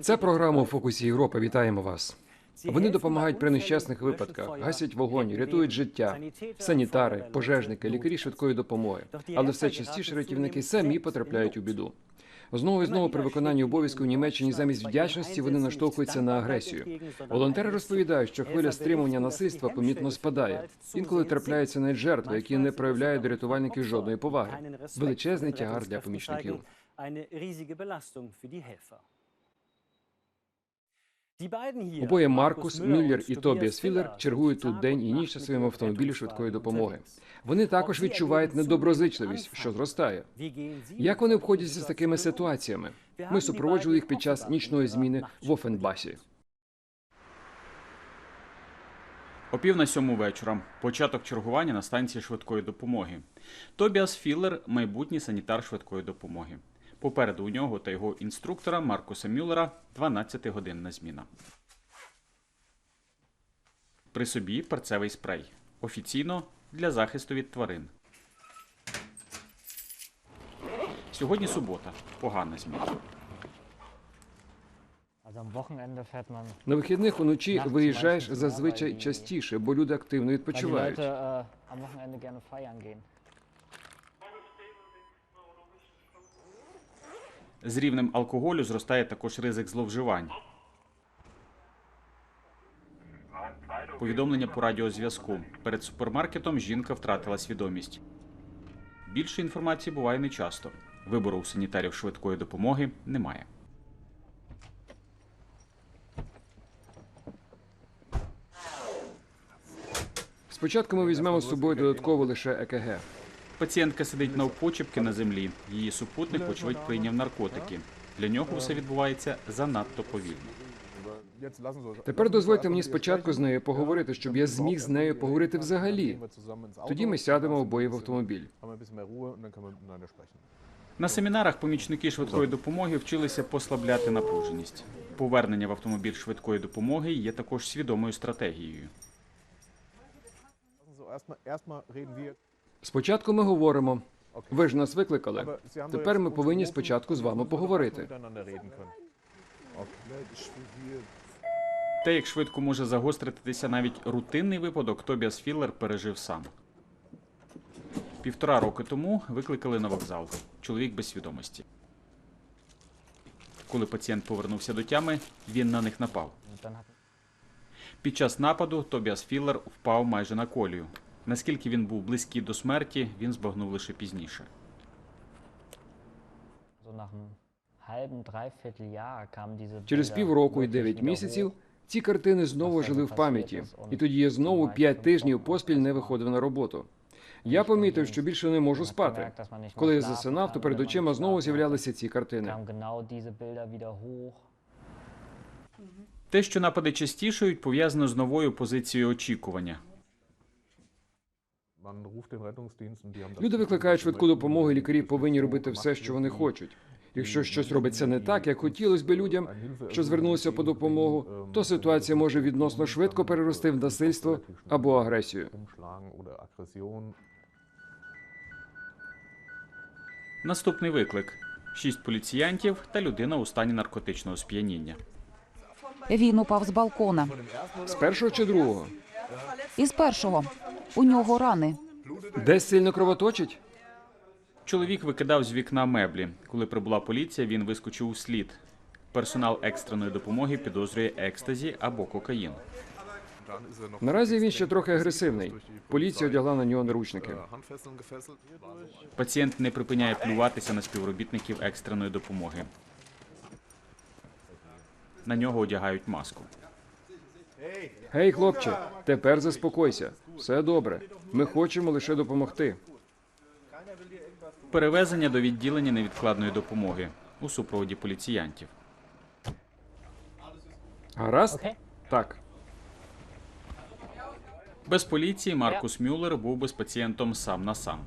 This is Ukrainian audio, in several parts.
Це програма у фокусі Європи. Вітаємо вас. Вони допомагають при нещасних випадках, гасять вогонь, рятують життя. Санітари, пожежники, лікарі швидкої допомоги. Але все частіше рятівники самі потрапляють у біду. Знову і знову при виконанні обов'язку в Німеччині замість вдячності вони наштовхуються на агресію. Волонтери розповідають, що хвиля стримування насильства помітно спадає. Інколи трапляються навіть жертви, які не проявляють до рятувальників жодної поваги. Величезний тягар для помічників. Обоє Маркус Мюллер і Тобіас Філлер чергують тут день і ніч на своєму автомобілі швидкої допомоги. Вони також відчувають недоброзичливість, що зростає. Як вони обходяться з такими ситуаціями? Ми супроводжували їх під час нічної зміни в Офенбасі. О пів на сьому вечора. Початок чергування на станції швидкої допомоги. Тобіас Філлер майбутній санітар швидкої допомоги. Попереду у нього та його інструктора Маркуса Мюллера 12-годинна зміна. При собі перцевий спрей. Офіційно для захисту від тварин. Сьогодні субота. Погана зміна. На вихідних уночі виїжджаєш зазвичай частіше, бо люди активно відпочивають. З рівнем алкоголю зростає також ризик зловживань. Повідомлення по радіозв'язку. Перед супермаркетом жінка втратила свідомість. Більше інформації буває нечасто. Вибору у санітарів швидкої допомоги немає. Спочатку ми візьмемо з собою додатково лише ЕКГ. Пацієнтка сидить навпочепки на землі. Її супутник, вочевидь, прийняв наркотики. Для нього все відбувається занадто повільно. Тепер дозвольте мені спочатку з нею поговорити, щоб я зміг з нею поговорити взагалі. Тоді ми сядемо обоє в автомобіль. На семінарах помічники швидкої допомоги вчилися послабляти напруженість. Повернення в автомобіль швидкої допомоги є також свідомою стратегією. Спочатку ми говоримо. Ви ж нас викликали. Тепер ми повинні спочатку з вами поговорити. Те, як швидко може загостритися навіть рутинний випадок, Тобіас Філлер пережив сам. Півтора роки тому викликали на вокзал. Чоловік без свідомості. Коли пацієнт повернувся до тями, він на них напав. Під час нападу Тобіас Філлер впав майже на колію. Наскільки він був близький до смерті, він збагнув лише пізніше. Через півроку і дев'ять місяців ці картини знову жили в пам'яті, і тоді я знову п'ять тижнів поспіль не виходив на роботу. Я помітив, що більше не можу спати. Коли я засинав, то перед очима знову з'являлися ці картини. Те, що напади частішають, пов'язано з новою позицією очікування. Люди викликають швидку допомогу, і лікарі повинні робити все, що вони хочуть. Якщо щось робиться не так, як хотілося би людям, що звернулися по допомогу, то ситуація може відносно швидко перерости в насильство або агресію. Наступний виклик: шість поліціянтів та людина у стані наркотичного сп'яніння. Він упав з балкона. З першого чи другого? Із першого. У нього рани. Десь сильно кровоточить? Чоловік викидав з вікна меблі. Коли прибула поліція, він вискочив у слід. Персонал екстреної допомоги підозрює екстазі або кокаїн. Наразі він ще трохи агресивний. Поліція одягла на нього наручники. Пацієнт не припиняє плюватися на співробітників екстреної допомоги. На нього одягають маску. Гей, хлопче, тепер заспокойся. Все добре. Ми хочемо лише допомогти. Перевезення до відділення невідкладної допомоги у супроводі поліціянтів. Гаразд? Так. Без поліції Маркус Мюллер був би з пацієнтом сам на сам.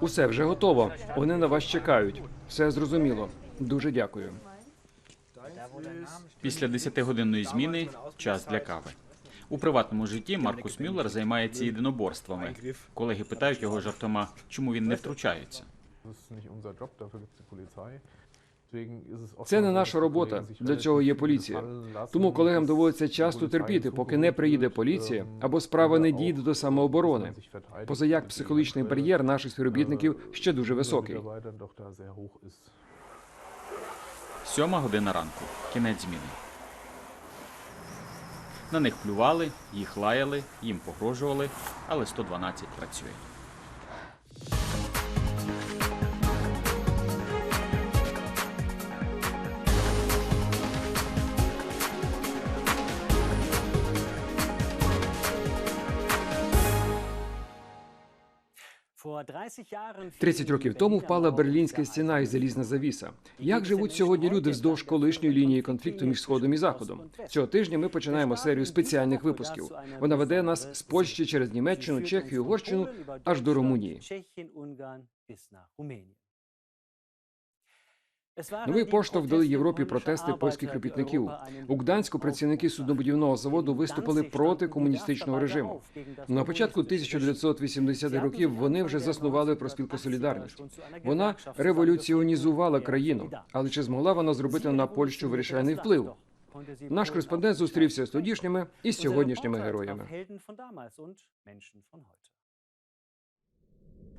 Усе вже готово. Вони на вас чекають. Все зрозуміло. Дуже дякую. Після 10-годинної зміни час для кави. У приватному житті Маркус Мюллер займається єдиноборствами. Колеги питають його жартома, чому він не втручається. Це не наша робота. Для цього є поліція. Тому колегам доводиться часто терпіти, поки не приїде поліція або справа не дійде до самооборони. Позаяк психологічний бар'єр наших співробітників ще дуже високий. Сьома година ранку. Кінець зміни. На них плювали, їх лаяли, їм погрожували, але 112 працює. – 30 років тому впала берлінська стіна і залізна завіса. Як живуть сьогодні люди вздовж колишньої лінії конфлікту між сходом і заходом? Цього тижня ми починаємо серію спеціальних випусків. Вона веде нас з Польщі через Німеччину, Чехію, Угорщину аж до Румунії. Новий поштовх дали Європі протести польських робітників. У Гданську працівники суднобудівного заводу виступили проти комуністичного режиму. На початку 1980-х років вони вже заснували проспілку Солідарність. Вона революціонізувала країну, але чи змогла вона зробити на Польщу вирішальний вплив? Наш кореспондент зустрівся з тодішніми і з сьогоднішніми героями.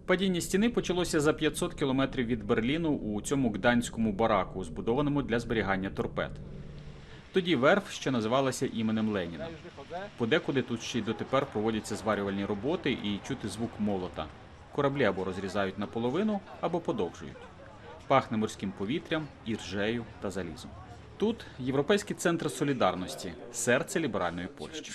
Падіння стіни почалося за 500 кілометрів від Берліну у цьому гданському бараку, збудованому для зберігання торпед. Тоді верф ще називалася іменем Леніна. Подекуди тут ще й дотепер проводяться зварювальні роботи і чути звук молота. Кораблі або розрізають наполовину, або подовжують. Пахне морським повітрям, іржею та залізом. Тут європейський центр солідарності, серце ліберальної Польщі.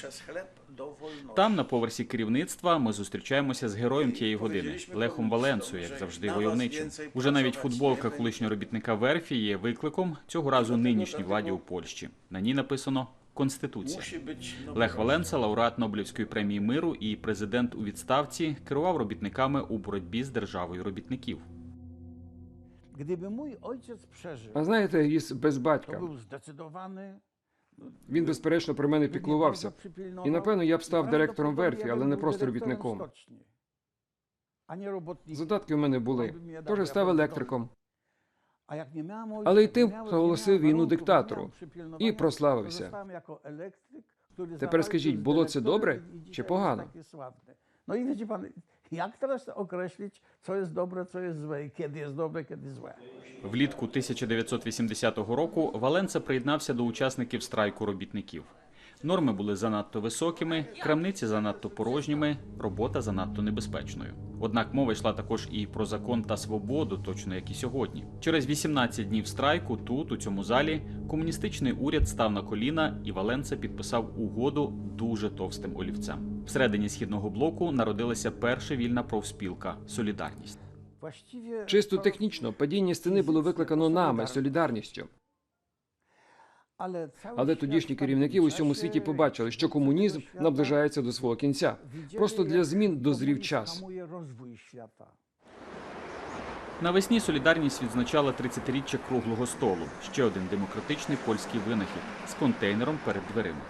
Там, на поверсі керівництва, ми зустрічаємося з героєм тієї години Лехом Валенцою, як завжди, войовничим. Уже навіть футболка колишнього робітника верфі є викликом цього разу нинішній владі у Польщі. На ній написано Конституція. Лех Валенца, лауреат Нобелівської премії миру і президент у відставці, керував робітниками у боротьбі з державою робітників. А знаєте, без батька. Він, безперечно, про мене піклувався. І напевно я б став директором верфі, але не просто робітником. Задатки в мене були. Тож став електриком. Але й тим, miałem- хто nie оголосив miałem війну диктатору і прославився. Тепер скажіть, було це добре чи погано? Jak teraz określić, co jest dobre, co jest złe i kiedy jest dobre, kiedy. Влітку 1980 року Валенца приєднався до учасників страйку робітників. Норми були занадто високими, крамниці занадто порожніми, робота занадто небезпечною. Однак мова йшла також і про закон та свободу, точно як і сьогодні. Через 18 днів страйку тут, у цьому залі, комуністичний уряд став на коліна, і Валенца підписав угоду дуже товстим олівцем. Всередині східного блоку народилася перша вільна профспілка Солідарність. Чисто технічно падіння стіни було викликано нами, солідарністю. Але, Але тодішні керівники в усьому світі побачили, що комунізм наближається до свого кінця. Просто для змін дозрів час. Навесні Солідарність відзначала 30-річчя круглого столу. Ще один демократичний польський винахід з контейнером перед дверима.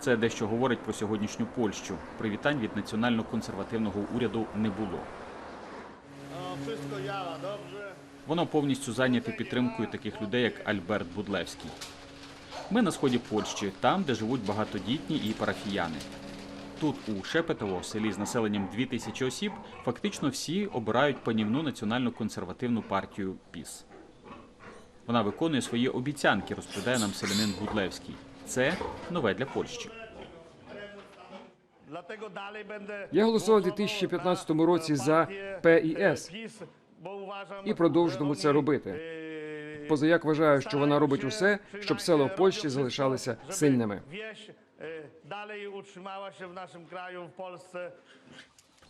Це дещо говорить про сьогоднішню Польщу. Привітань від національно-консервативного уряду не було. Воно повністю зайняте підтримкою таких людей, як Альберт Будлевський. Ми на сході Польщі, там, де живуть багатодітні і парафіяни. Тут, у Шепетово, селі з населенням 2000 осіб, фактично всі обирають панівну національну консервативну партію ПІС. Вона виконує свої обіцянки, розповідає нам селянин Будлевський. Це нове для Польщі. Я голосував у 2015 році за ПІС і продовжуватиму це робити. Позаяк вважаю, що вона робить усе, щоб села в Польщі залишалися сильними.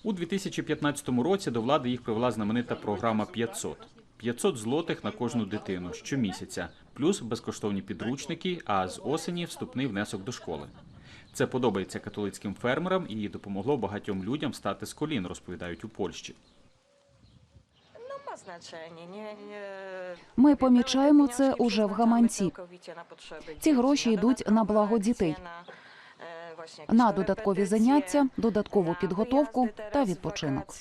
У 2015 році до влади їх привела знаменита програма 500. 500 злотих на кожну дитину щомісяця, плюс безкоштовні підручники, а з осені вступний внесок до школи. Це подобається католицьким фермерам і допомогло багатьом людям встати з колін, розповідають у Польщі. Ми помічаємо це уже в гаманці. Ці гроші йдуть на благо дітей. е, На додаткові заняття, додаткову підготовку та відпочинок.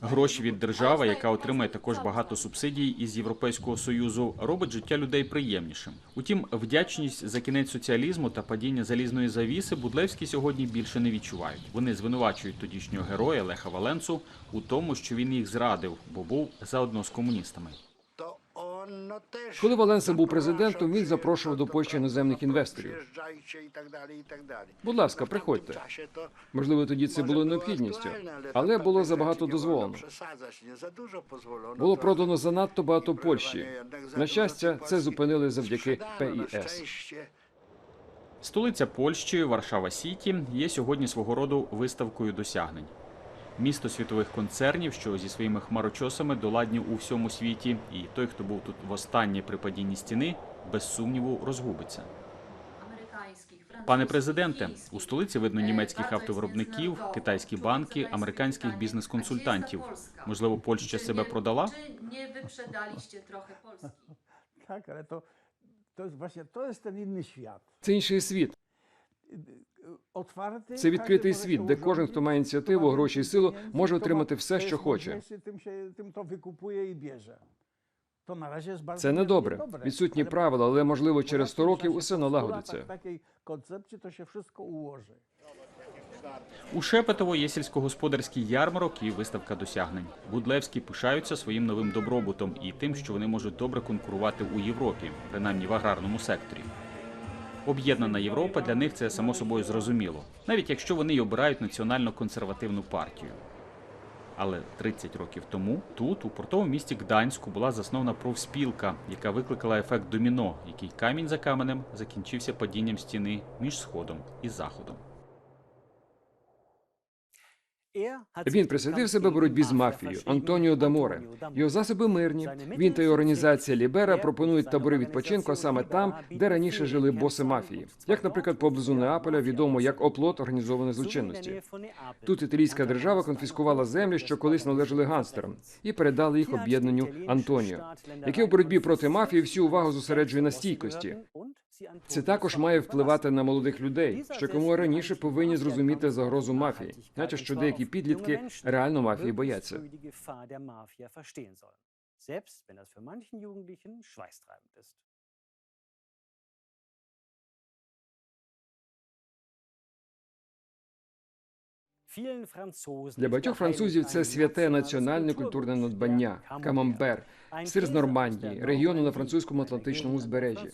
Гроші від держави, яка отримує також багато субсидій із Європейського союзу, робить життя людей приємнішим. Утім, вдячність за кінець соціалізму та падіння залізної завіси Будлевські сьогодні більше не відчувають. Вони звинувачують тодішнього героя Леха Валенцу у тому, що він їх зрадив, бо був заодно з комуністами. Коли Валенса був президентом, він запрошував до Польщі іноземних інвесторів. Будь ласка, приходьте. Можливо, тоді це було необхідністю, але було забагато дозволено. Було продано занадто багато Польщі. На щастя, це зупинили завдяки ПІС. Столиця Польщі, Варшава Сіті, є сьогодні свого роду виставкою досягнень. Місто світових концернів, що зі своїми хмарочосами доладні у всьому світі, і той, хто був тут востаннє при падінні стіни, без сумніву розгубиться. Пане президенте, у столиці видно німецьких автовиробників, китайські банки, американських бізнес-консультантів. Можливо, Польща себе продала? Wyprzedaliście trochę Polski? Tak, ale to, to jest właśnie, to jest ten inny świat. Це інший світ. Otwarty, Це відкритий світ, де кожен, хто має ініціативу, гроші і силу, може отримати все, що хоче. Це не добре. Відсутні правила, але можливо через 100 років усе налагодиться. У Шепетово є сільськогосподарський ярмарок і виставка досягнень. Будлевські пишаються своїм новим добробутом і тим, що вони можуть добре конкурувати у Європі, принаймні в аграрному секторі. Об'єднана Європа для них це само собою зрозуміло, навіть якщо вони й обирають національно-консервативну партію. Але 30 років тому тут, у портовому місті Гданську, була заснована профспілка, яка викликала ефект доміно, який камінь за каменем закінчився падінням стіни між сходом і заходом. Він присвятив себе боротьбі з мафією Антоніо Даморе. Його засоби мирні. Він та його організація Лібера пропонують табори відпочинку саме там, де раніше жили боси мафії, як, наприклад, поблизу Неаполя, відомо як оплот організованої злочинності. Тут італійська держава конфіскувала землі, що колись належали гангстерам, і передали їх об'єднанню Антоніо, яке в боротьбі проти мафії всю увагу зосереджує на стійкості. Це також має впливати на молодих людей, що кому раніше повинні зрозуміти загрозу мафії, наче що деякі підлітки реально мафії бояться. Selbst wenn das für manchen Jugendlichen schweißtreibend ist. Для багатьох французів це святе національне культурне надбання камамбер, сир з Нормандії, регіону на французькому атлантичному узбережжі.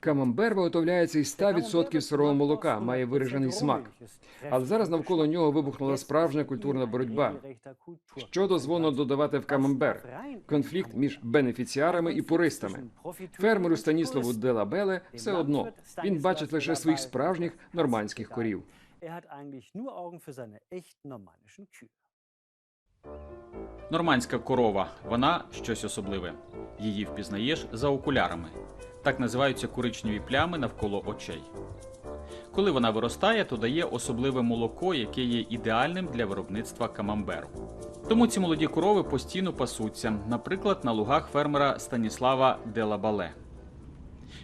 Камамбер виготовляється із 100% сирого молока, має виражений смак. Але зараз навколо нього вибухнула справжня культурна боротьба. Що дозволено додавати в камамбер? Конфлікт між бенефіціарами і пуристами. Фермеру Станіславу Делабеле все одно. Він бачить лише своїх справжніх нормандських корів. Er hat eigentlich nur Augen für seine echt normannischen Kühe. Нормандська корова вона щось особливе. Її впізнаєш за окулярами. Так називаються коричневі плями навколо очей. Коли вона виростає, то дає особливе молоко, яке є ідеальним для виробництва камамберу. Тому ці молоді корови постійно пасуться, наприклад, на лугах фермера Станіслава Делабале.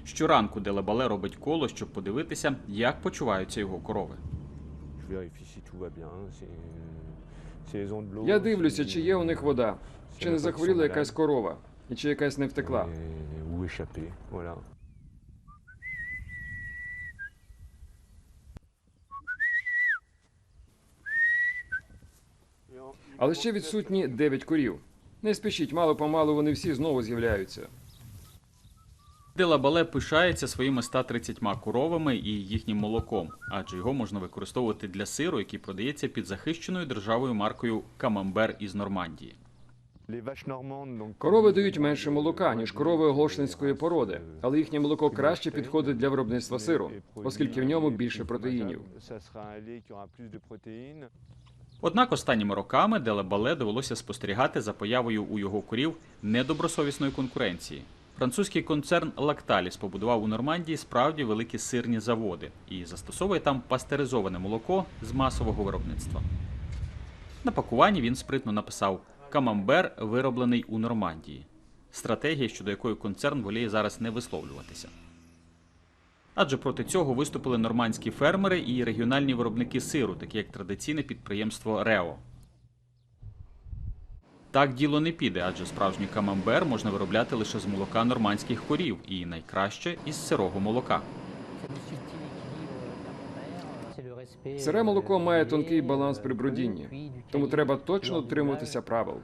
Щоранку Делабале робить коло, щоб подивитися, як почуваються його корови. Я дивлюся, чи є у них вода, чи не захворіла якась корова, і чи якась не втекла. Але ще відсутні 9 корів. Не спішіть, мало помалу вони всі знову з'являються. Делабале пишається своїми 130 коровами і їхнім молоком, адже його можна використовувати для сиру, який продається під захищеною державою маркою Камамбер із Нормандії. Корови дають менше молока, ніж корови голштинської породи, але їхнє молоко краще підходить для виробництва сиру, оскільки в ньому більше протеїнів. Однак останніми роками Делабале довелося спостерігати за появою у його корів недобросовісної конкуренції. Французький концерн Лакталіс побудував у Нормандії справді великі сирні заводи і застосовує там пастеризоване молоко з масового виробництва. На пакуванні він спритно написав Камамбер вироблений у Нормандії. Стратегія, щодо якої концерн воліє зараз не висловлюватися. Адже проти цього виступили нормандські фермери і регіональні виробники сиру, такі як традиційне підприємство Рео. Так діло не піде, адже справжній камамбер можна виробляти лише з молока нормандських корів і найкраще із сирого молока. Сире молоко має тонкий баланс при бродінні, тому треба точно дотримуватися правил.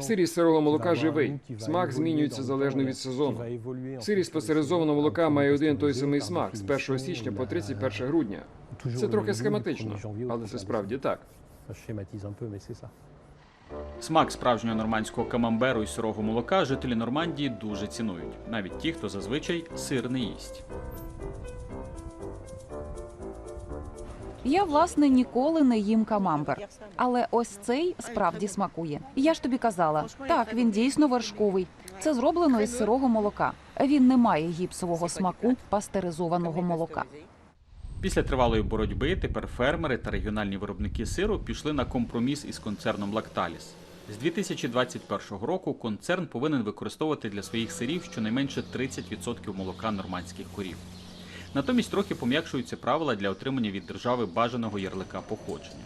Сирість сирого молока живий. Смак змінюється залежно від сезону. Сирість пастеризованого молока має один той самий смак з 1 січня по 31 грудня. Це трохи схематично, але це справді так. Смак справжнього нормандського камамберу і сирого молока жителі Нормандії дуже цінують, навіть ті, хто зазвичай сир не їсть. Я власне ніколи не їм камамбер, але ось цей справді смакує. Я ж тобі казала, так він дійсно вершковий. Це зроблено із сирого молока. Він не має гіпсового смаку пастеризованого молока. Після тривалої боротьби тепер фермери та регіональні виробники сиру пішли на компроміс із концерном Лакталіс. З 2021 року концерн повинен використовувати для своїх сирів щонайменше 30% молока нормандських корів. Натомість трохи пом'якшуються правила для отримання від держави бажаного ярлика походження.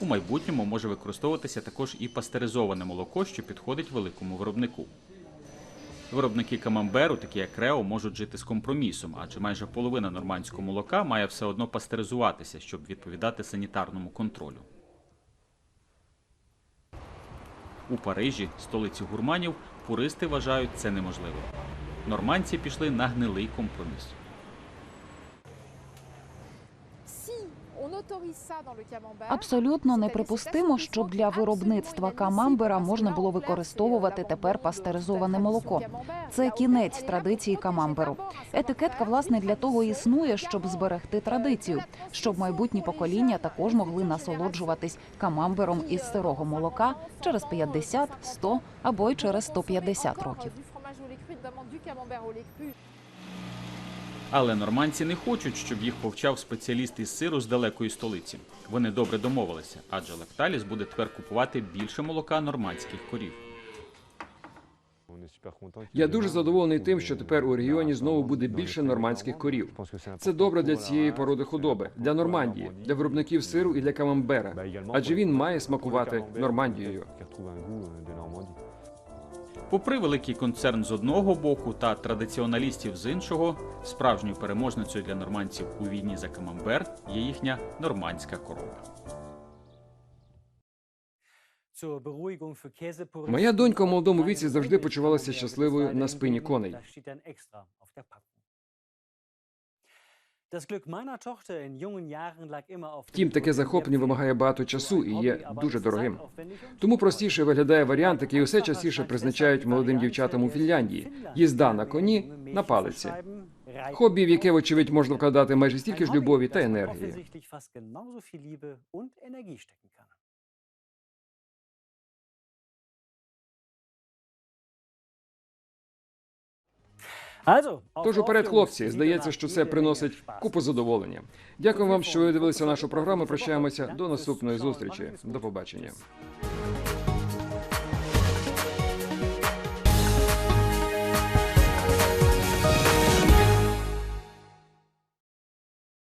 У майбутньому може використовуватися також і пастеризоване молоко, що підходить великому виробнику. Виробники камамберу, такі як Рео, можуть жити з компромісом, адже майже половина нормандського молока має все одно пастеризуватися, щоб відповідати санітарному контролю. У Парижі, столиці гурманів, пуристи вважають це неможливо. Нормандці пішли на гнилий компроміс. Абсолютно неприпустимо, щоб для виробництва камамбера можна було використовувати тепер пастеризоване молоко. Це кінець традиції камамберу. Етикетка власне для того існує, щоб зберегти традицію, щоб майбутні покоління також могли насолоджуватись камамбером із сирого молока через 50, 100 або й через 150 років. Але нормандці не хочуть, щоб їх повчав спеціаліст із сиру з далекої столиці. Вони добре домовилися, адже Лакталіс буде тепер купувати більше молока нормандських корів. Я дуже задоволений тим, що тепер у регіоні знову буде більше нормандських корів. Це добре для цієї породи худоби, для Нормандії, для виробників сиру і для камамбера. Адже він має смакувати Нормандією. Попри великий концерн з одного боку та традиціоналістів з іншого, справжньою переможницею для нормандців у війні за камамбер є їхня нормандська корова. Моя донька у молодому віці завжди почувалася щасливою на спині коней. Втім, таке захоплення вимагає багато часу і є дуже дорогим. Тому простіше виглядає варіант, який усе частіше призначають молодим дівчатам у Фінляндії: їзда на коні на палиці. Хобі, в яке, вочевидь, можна вкладати майже стільки ж любові та енергії. Тож уперед, хлопці, здається, що це приносить купу задоволення. Дякую вам, що ви дивилися нашу програму. Прощаємося до наступної зустрічі. До побачення.